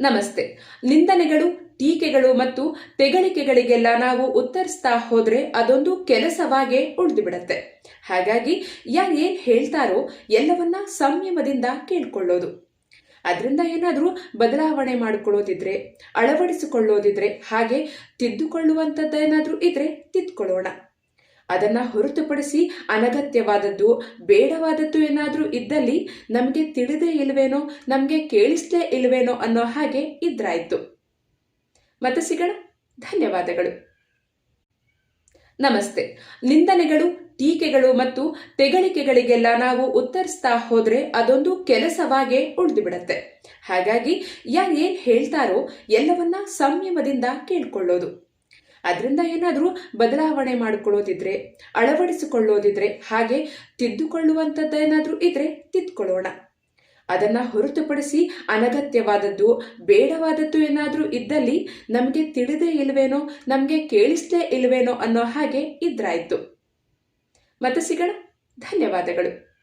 ನಮಸ್ತೆ. ನಿಂದನೆಗಳು, ಟೀಕೆಗಳು ಮತ್ತು ತೆಗಳಿಕೆಗಳಿಗೆಲ್ಲ ನಾವು ಉತ್ತರಿಸ್ತಾ ಹೋದ್ರೆ ಅದೊಂದು ಕೆಲಸವಾಗೇ ಉಳಿದುಬಿಡತ್ತೆ. ಹಾಗಾಗಿ ಯಾರು ಏನ್ ಹೇಳ್ತಾರೋ ಎಲ್ಲವನ್ನ ಸಂಯಮದಿಂದ ಕೇಳ್ಕೊಳ್ಳೋದು. ಅದರಿಂದ ಏನಾದರೂ ಬದಲಾವಣೆ ಮಾಡಿಕೊಳ್ಳೋದಿದ್ರೆ, ಅಳವಡಿಸಿಕೊಳ್ಳೋದಿದ್ರೆ, ಹಾಗೆ ತಿದ್ದುಕೊಳ್ಳುವಂಥದ್ದೇನಾದ್ರೂ ಇದ್ರೆ ತಿದ್ದುಕೊಳ್ಳೋಣ. ಅದನ್ನ ಹೊರತುಪಡಿಸಿ ಅನಗತ್ಯವಾದದ್ದು, ಬೇಡವಾದದ್ದು ಏನಾದರೂ ಇದ್ದಲ್ಲಿ ನಮಗೆ ತಿಳಿದೇ ಇಲ್ವೇನೋ, ನಮಗೆ ಕೇಳಿಸ್ಲೇ ಇಲ್ವೇನೋ ಅನ್ನೋ ಹಾಗೆ ಇದ್ರಾಯಿತು. ಮತ್ತೆ ಸಿಗಣ. ಧನ್ಯವಾದಗಳು. ನಮಸ್ತೆ. ನಿಂದನೆಗಳು, ಟೀಕೆಗಳು ಮತ್ತು ತೆಗಳಿಕೆಗಳಿಗೆಲ್ಲ ನಾವು ಉತ್ತರಿಸ್ತಾ ಹೋದರೆ ಅದೊಂದು ಕೆಲಸವಾಗೇ ಉಳಿದು ಬಿಡತ್ತೆ ಹಾಗಾಗಿ ಯಾರು ಏನು ಹೇಳ್ತಾರೋ ಎಲ್ಲವನ್ನ ಸಂಯಮದಿಂದ ಕೇಳ್ಕೊಳ್ಳೋದು. ಅದರಿಂದ ಏನಾದರೂ ಬದಲಾವಣೆ ಮಾಡಿಕೊಳ್ಳೋದಿದ್ರೆ, ಅಳವಡಿಸಿಕೊಳ್ಳೋದಿದ್ರೆ, ಹಾಗೆ ತಿದ್ದುಕೊಳ್ಳುವಂಥದ್ದೇನಾದ್ರೂ ಇದ್ರೆ ತಿದ್ದುಕೊಳ್ಳೋಣ ಅದನ್ನ ಹೊರತುಪಡಿಸಿ ಅನಗತ್ಯವಾದದ್ದು, ಬೇಡವಾದದ್ದು ಏನಾದರೂ ಇದ್ದಲ್ಲಿ ನಮಗೆ ತಿಳಿದೇ ಇಲ್ವೇನೋ, ನಮಗೆ ಕೇಳಿಸ್ಲೇ ಇಲ್ವೇನೋ ಅನ್ನೋ ಹಾಗೆ ಇದ್ರಾಯಿತು. ಮತ್ತೆ ಸಿಗೋಣ. ಧನ್ಯವಾದಗಳು.